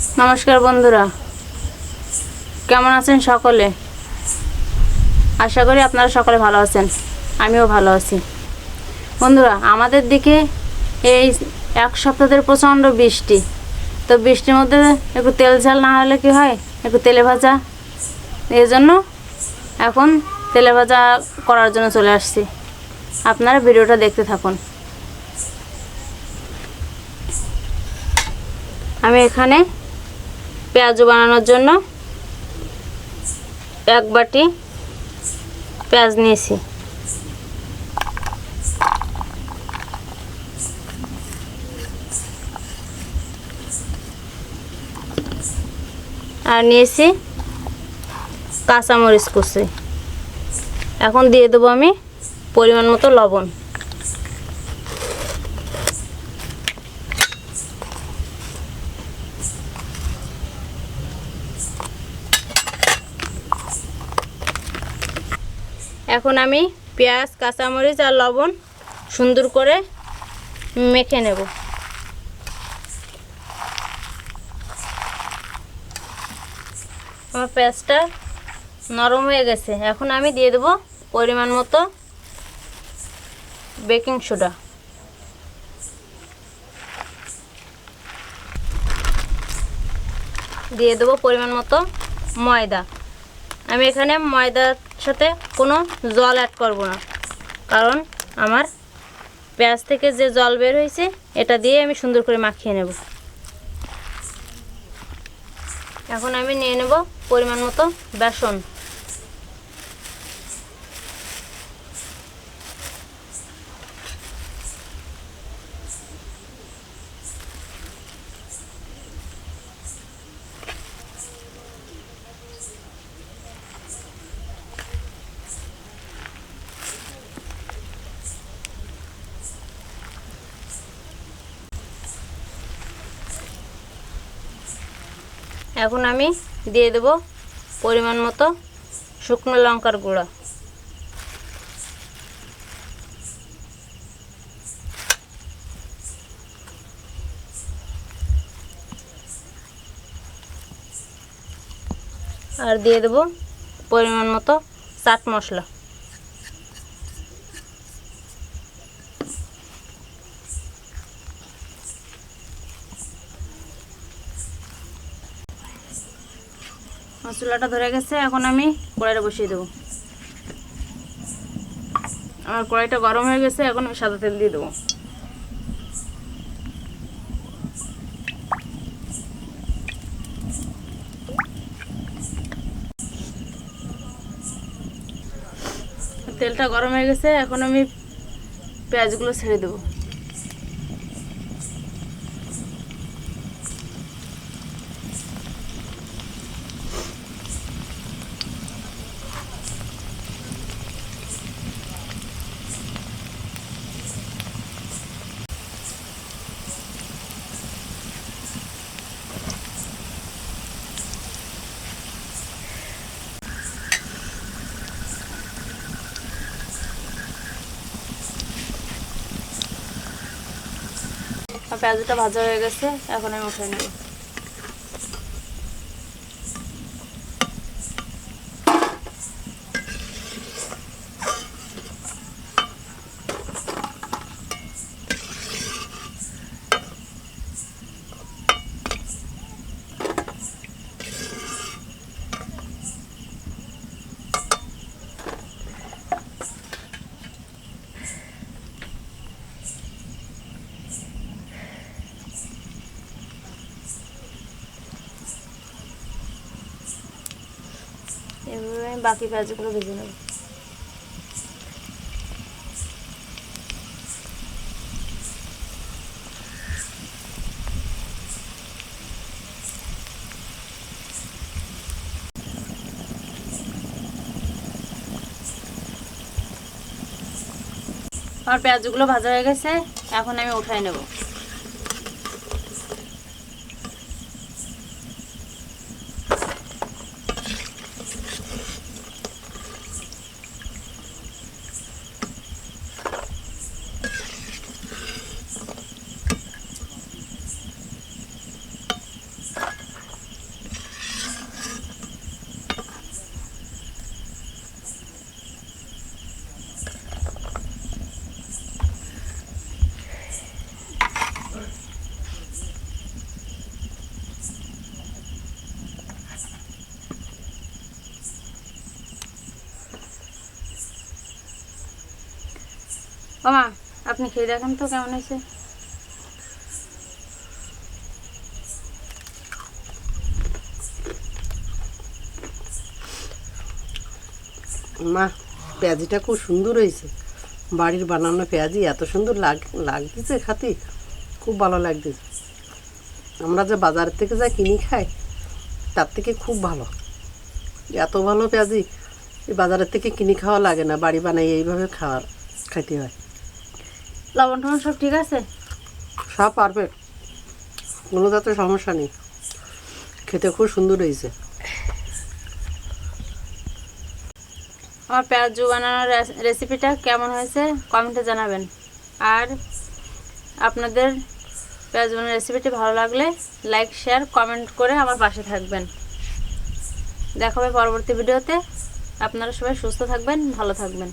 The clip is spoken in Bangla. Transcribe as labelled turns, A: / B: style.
A: নমস্কার বন্ধুরা। কেমন আছেন সকলে? আশা করি আপনারা সকলে ভালো আছেন। আমিও ভালো আছি। বন্ধুরা, আমাদের দিকে এই এক সপ্তাহ ধরে প্রচণ্ড বৃষ্টি। তো বৃষ্টির মধ্যে একটু তেল ঝাল না হলে কি হয়? একটু তেলে ভাজা। এই জন্য এখন তেলে ভাজা করার জন্য চলে আসছি। আপনারা ভিডিওটা দেখতে থাকুন। আমি এখানে পেঁয়াজু বানানোর জন্য এক বাটি পেঁয়াজ নিয়েছি। আর নিয়েছি কাঁচামরিচ কুচি। এখন দিয়ে দেবো আমি পরিমাণ মতো লবণ। এখন আমি পেঁয়াজ, কাঁচামরিচ আর লবণ সুন্দর করে মেখে নেব। আমার পেঁয়াজটা নরম হয়ে গেছে। এখন আমি দিয়ে দেবো পরিমাণ মতো বেকিং সোডা। দিয়ে দেবো পরিমাণ মতো ময়দা। আমি এখানে ময়দার সাথে কোনো জল অ্যাড করব না। কারণ আমার পেঁয়াজ থেকে যে জল বের হয়েছে, এটা দিয়ে আমি সুন্দর করে মাখিয়ে নেব। এখন আমি নিয়ে নেব পরিমাণ মতো বেসন। এখন আমি দিয়ে দেব পরিমাণ মতো শুকনো লঙ্কার গুঁড়া। আর দিয়ে দেব পরিমাণ মতো চাট মশলা। মশলাটা ধরে গেছে, এখন আমি কড়াইটা বসিয়ে দেবো। আমার কড়াইটা গরম হয়ে গেছে, এখন আমি সাদা তেল দিয়ে দেবো। তেলটা গরম হয়ে গেছে, এখন আমি পেঁয়াজগুলো ছেড়ে দেবো। পেঁয়াজটা ভাজা হয়ে গেছে এখন আমি উঠে নেব। এভাবে আমি বাকি পেঁয়াজগুলো ভেজে নেব। আমার পেঁয়াজগুলো ভাজা হয়ে গেছে, এখন আমি উঠাই নেব। ও মা আপনি খেয়ে দেখেন তো কেমন হয়েছে।
B: মা, পেঁয়াজিটা খুব সুন্দর হয়েছে। বাড়ির বানানো পেঁয়াজি এত সুন্দর লাগ লাগতেছে খাতে, খুব ভালো লাগতেছে। আমরা যে বাজার থেকে যা কিনি খাই, তার থেকে খুব ভালো। এত ভালো পেঁয়াজি বাজারের থেকে কিনে খাওয়া লাগে না, বাড়ি বানাই এইভাবে খাওয়া খাইতে হয়।
A: লবণ টবণ সব ঠিক আছে?
B: সব পারফেক্ট কোনো যাতে সমস্যা নেই। খেতে খুব সুন্দর হয়েছে।
A: আমার পেঁয়াজু বানানোর রেসিপিটা কেমন হয়েছে কমেন্টে জানাবেন। আর আপনাদের পেঁয়াজ বানানোর রেসিপিটি ভালো লাগলে লাইক শেয়ার কমেন্ট করে আমার পাশে থাকবেন। দেখা হবে পরবর্তী ভিডিওতে। আপনারা সবাই সুস্থ থাকবেন ভালো থাকবেন।